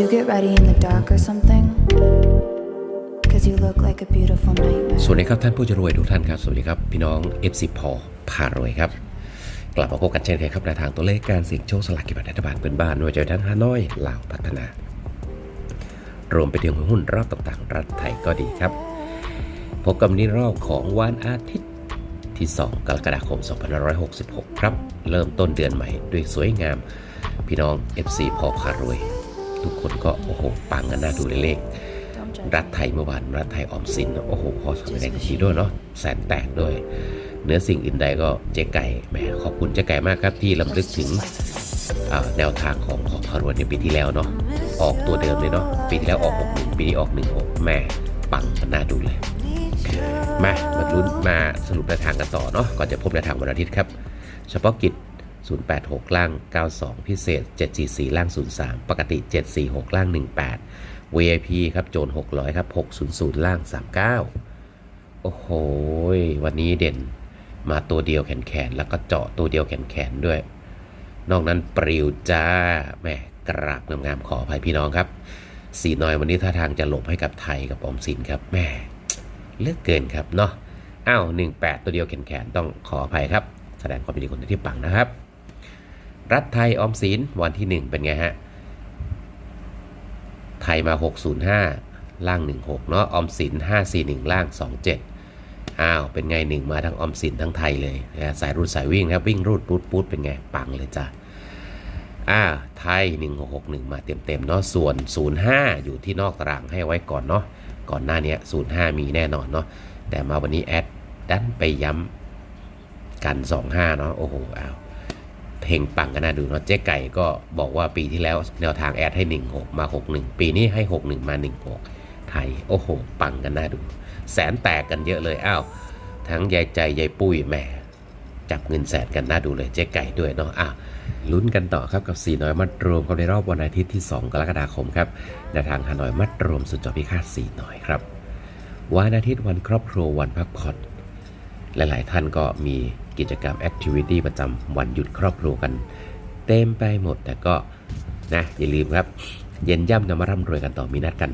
you get ready in the dark or something? Cause you look like a beautiful nightmare. สวัสดีครับท่านผู้จะรวยทุกท่านครับ สวัสดีครับ พี่น้อง FC พอพารวยครับ กลับมาพบกันเช่นเคยครับในทางตัวเลขการเสี่ยงโชคสลากกินแบ่งรัฐบาลเป็นบ้านโดยเจอทั้งฮานอยลาวพัฒนา รวมไปถึงหุ้นรอบต่างๆ รัฐไทยก็ดีครับ พบกับวันนี้รอบของวันอาทิตย์ที่ 2 กรกฎาคม 2566 ครับ เริ่มต้นเดือนใหม่ด้วยสวยงาม พี่น้อง FC พอพารวย ทุกคนก็โอ้โหปังกันน่าดูเลยเลข Don't judge รัฐไทยเมื่อวานรัฐไทยออมสินโอ้โหพอสมัยไหนก็ดีด้วยเนาะแสนแตกด้วยเหนือสิ่งอื่นใดก็เจ๊ไก่แหมขอบคุณเจ๊ไก่มากครับที่ลำลึกถึงอ่าแนวทางของพอพารวยในปีที่แล้วเนาะออกตัวเดิมเลยเนาะปีที่แล้วออก6 1ปีนี้ออก1 6แม่ปังมันน่าดูเลย มามาลุ้นมาสรุปแนวทางกันต่อเนาะก่อนจะพบแนวทางวันอาทิตย์ครับ เฉพาะกิจ 086 ล่าง 92 พิเศษ 744 ล่าง 03 ปกติ 746 ล่าง 18 VIP ครับ โจน 600 ครับ 600 ล่าง 39 โอ้โห วันนี้เด่นมาตัวเดียวแขนแขนแล้วก็เจาะตัวเดียวแขนแขนด้วย นอกนั้นปลิวจ้าแม่กราบงามๆขออภัยพี่น้องครับ สีน้อยวันนี้ท่าทางจะหลบให้กับไทยกับออมสินครับแม่เลือกเกินครับเนาะอ้าว18 ตัวเดียวแขนๆต้องขออภัยครับ แสดงความยินดีคนที่ปังนะครับ รัฐไทยออมสินวันที่ 1 เป็นไงฮะ ไทยมา 605 ล่าง 16 เนาะออมสิน 541 ล่าง 27 อ้าว เป็นไง1มาทั้งออมสินทั้งไทยเลยนะสายรูดสายวิ่งนะวิ่งรูดปูดปูดเป็นไง ปังเลยจ้ะอ่าไทย 1661 มาเต็มๆเนาะส่วน 05 อยู่ที่นอกตารางให้ไว้ก่อนเนาะก่อนหน้านี้ย05 มีแน่นอนเนาะแต่มาวันนี้แอดดันไปย้ำกัน 25 เนาะโอ้โหอ้าว เพลงปังกันน่าดูเนาะเจ๊ไก่ก็บอกว่าปีที่แล้วแนวทางแอดให้ 16 มา 61 ปีนี้ให้ 61 มา 16 ไทย โอ้โห ปังกันน่าดู แสนแตกกันเยอะเลย อ้าว ทั้งยายใจยายปุ้ยแหม่จับเงินแสนกันน่าดูเลยเจ๊ไก่ด้วยเนาะอ้าวลุ้นกันต่อครับกับสีน้อยมัดรวมกันในรอบวันอาทิตย์ที่ 2 กรกฎาคมครับแนทางฮานอยมัดรวมสุดจอพิฆาตสีน้อยครับวันอาทิตย์วันครอบครัววันพักผ่อนหลาย ๆ ท่านก็มี กิจกรรมแอคทิวิตี้ประจำวันหยุดครอบครัวกัน เต็มไปหมดแต่ก็นะอย่าลืมครับ เย็นย่ำนำมาร่ำรวยกันต่อมีนัดกัน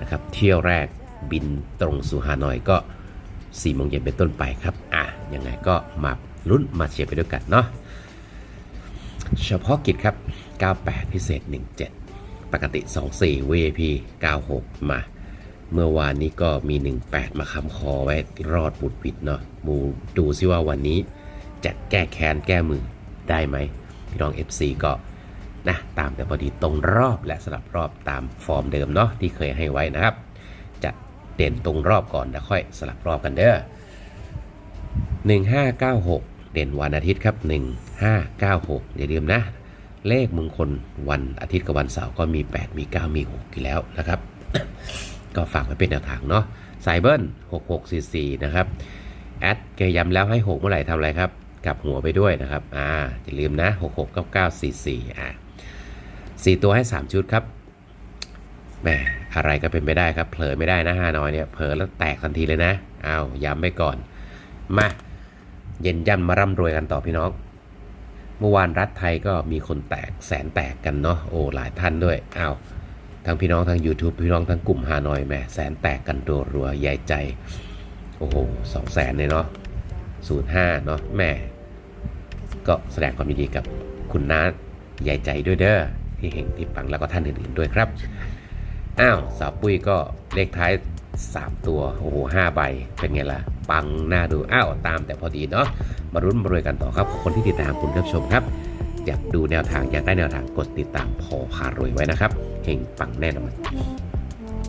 นะครับ เที่ยวแรกบินตรงสู่ฮานอยก็4โมงเย็นเป็นต้นไปครับ อะยังไงก็มาลุ้นมาเชียร์ไปด้วยกันเนาะเฉพาะกิจครับ 98 พิเศษ 17 ปกติ 24 VIP 96 มา เมื่อวานนี้ก็มี 18 มาคำคอไว้รอดบุดวิดเนาะมูดูซิว่าวันนี้ จะแก้แค้นแก้มือได้ไหมพี่น้อง FC ก็นะตามแต่พอดีตรงรอบและสลับรอบตามฟอร์มเดิมเนาะที่เคยให้ไว้นะครับ จะเด่นตรงรอบก่อนแล้วค่อยสลับรอบกันเด้อ1596 เด่นวันอาทิตย์ครับ 1596 อย่าลืมนะ เลขมงคลวันอาทิตย์กับวันเสาร์ก็มี 8 มี 9 มี 6 อยู่แล้วนะครับ ก็ฝากไว้เป็นแนวทางเนาะสายเบิ้ล6644 นะครับ แอดแกย้ำแล้วให้ 6 เมื่อไหร่ทำอะไรครับ กลับหัวไปด้วยนะครับ อ่าอย่าลืมนะ 669944 อ่า4ตัวให้ 3 ชุดครับแหมอะไรก็เป็นไปได้ครับ เผลอไม่ได้นะฮานอยเนี่ย เผลอแล้วแตกทันทีเลยนะ เอาย้ำไปก่อน มา เย็นย่ำมาร่ำรวยกันต่อพี่น้อง เมื่อวานรัฐไทยก็มีคนแตกแสนแตกกันเนาะ โอ้ หลายท่านด้วย เอาทั้งพี่น้องทาง YouTube พี่น้องทั้งกลุ่มฮานอยแหมแสนแตกกันรัวๆใหญ่ใจ โอ้โหสองแสนเลยเนาะ ศูนย์ห้าเนาะแม่ก็แสดงความยินดีกับคุณน้าใหญ่ใจด้วยเด้อที่เห็งที่ปังแล้วก็ท่านอื่นๆด้วยครับ อ้าวสาวปุ้ยก็เลขท้าย 3 ตัว โอ้โหห้าใบ เป็นไงล่ะ ปังหน้าดู อ้าว ตามแต่พอดีเนาะมารุ้นมารวยกันต่อครับ ขอบคุณที่ติดตามคุณผู้ชมครับ อยากดูแนวทางอยากได้แนวทางกดติดตามพอพารวยไว้นะครับเฮงปังแน่นอน